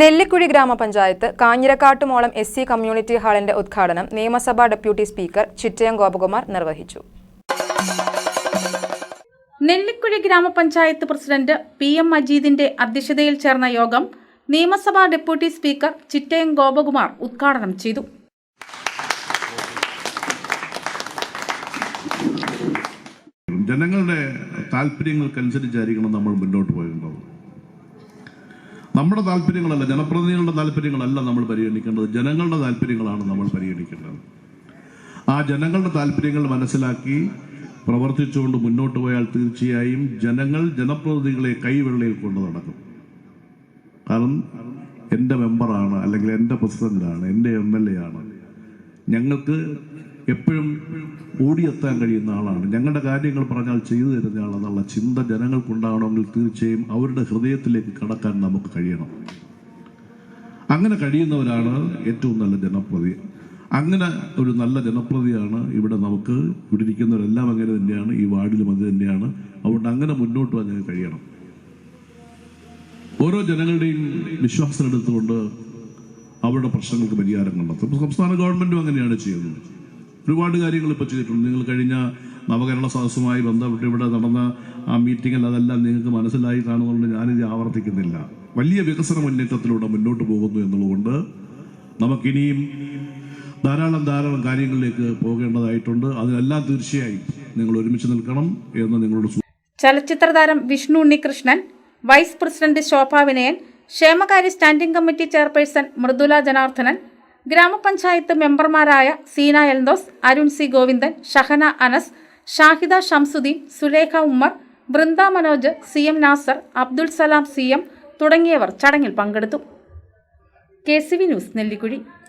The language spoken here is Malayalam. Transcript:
Nellikuzhi grama panchayat Kanjirakkattumolam S C community ഹാളിന്റെ ഉദ്ഘാടനം നിയമസഭാ ഡെപ്യൂട്ടി സ്പീക്കർ ചിറ്റയം ഗോപകുമാർ നിർവഹിച്ചു. നെല്ലിക്കുഴി ഗ്രാമപഞ്ചായത്ത് പ്രസിഡന്റ് പി എം മജീദിന്റെ അധ്യക്ഷതയിൽ ചേർന്ന യോഗം നിയമസഭാ ഡെപ്യൂട്ടി സ്പീക്കർ ചിറ്റയം ഗോപകുമാർ ഉദ്ഘാടനം ചെയ്തു. ജനങ്ങളുടെ താല്പര്യങ്ങൾക്കനുസരിച്ചായിരിക്കണം നമ്മൾ മുന്നോട്ട് പോകേണ്ടത്. നമ്മുടെ താല്പര്യങ്ങളല്ല ജനപ്രതിനിധികളുടെ താല്പര്യങ്ങളല്ല നമ്മൾ പരിഗണിക്കേണ്ടത്. ജനങ്ങളുടെ താല്പര്യങ്ങളാണ് നമ്മൾ പരിഗണിക്കേണ്ടത്. ആ ജനങ്ങളുടെ താല്പര്യങ്ങൾ മനസ്സിലാക്കി പ്രവർത്തിച്ചുകൊണ്ട് മുന്നോട്ട് പോയാൽ തീർച്ചയായും ജനങ്ങൾ ജനപ്രതിനിധികളെ കൈവെള്ളയിൽ കൊണ്ടു നടക്കും. കാരണം എന്റെ മെമ്പറാണ് അല്ലെങ്കിൽ എന്റെ പ്രസിഡന്റാണ് എന്റെ എം എൽ എ ആണ് ഞങ്ങൾക്ക് എപ്പോഴും ഓടിയെത്താൻ കഴിയുന്ന ആളാണ്. ഞങ്ങളുടെ കാര്യങ്ങൾ പറഞ്ഞാൽ ചെയ്തു തരുന്ന ആളെന്നുള്ള ചിന്ത ജനങ്ങൾക്കുണ്ടാവണമെങ്കിൽ തീർച്ചയായും അവരുടെ ഹൃദയത്തിലേക്ക് കടക്കാൻ നമുക്ക് കഴിയണം. അങ്ങനെ കഴിയുന്നവരാണ് ഏറ്റവും നല്ല ജനപ്രതി. അങ്ങനെ ഒരു നല്ല ജനപ്രതിയാണ് ഇവിടെ നമുക്ക് ഇവിടെ ഇരിക്കുന്നവരെല്ലാം അങ്ങനെ തന്നെയാണ് ഈ വാർഡിലും അത് തന്നെയാണ്. അതുകൊണ്ട് അങ്ങനെ മുന്നോട്ട് ഞങ്ങൾക്ക് കഴിയണം. ഓരോ ജനങ്ങളുടെയും വിശ്വാസം എടുത്തുകൊണ്ട് അവരുടെ പ്രശ്നങ്ങൾക്ക് പരിഹാരം കണ്ടെത്തും. സംസ്ഥാന ഗവൺമെന്റും അങ്ങനെയാണ് ചെയ്യുന്നത്. ഒരുപാട് കാര്യങ്ങൾ ഇപ്പോൾ ചെയ്തിട്ടുണ്ട്. നിങ്ങൾ കഴിഞ്ഞ നവകേരള സദസ്സുമായി ബന്ധപ്പെട്ട് ഇവിടെ നടന്ന ആ മീറ്റിങ്ങിൽ അതെല്ലാം നിങ്ങൾക്ക് മനസ്സിലായി കാണുന്നുണ്ട് ഞാനിത് ആവർത്തിക്കുന്നില്ല. വലിയ വികസന മുന്നേറ്റത്തിലൂടെ മുന്നോട്ട് പോകുന്നു എന്നുള്ളതുകൊണ്ട് നമുക്കിനിയും ധാരാളം ധാരാളം കാര്യങ്ങളിലേക്ക് പോകേണ്ടതായിട്ടുണ്ട്. അതിനെല്ലാം തീർച്ചയായും നിങ്ങൾ ഒരുമിച്ച് നിൽക്കണം എന്ന് നിങ്ങളോട് ചലച്ചിത്ര താരം വിഷ്ണു ഉണ്ണികൃഷ്ണൻ വൈസ് പ്രസിഡന്റ് ശോഭ വിനയൻ ക്ഷേമകാര്യ standing committee chairperson Mridula Janardhanan ഗ്രാമപഞ്ചായത്ത് മെമ്പർമാരായ Seena Eldhose Arun C Govindan Shahana Anas Shahida Shamsuddin Sulekha Ummer Brinda Manoj C M Nasar Abdul Salam C M തുടങ്ങിയവർ ചടങ്ങിൽ പങ്കെടുത്തു. K C V news Nellikuzhi.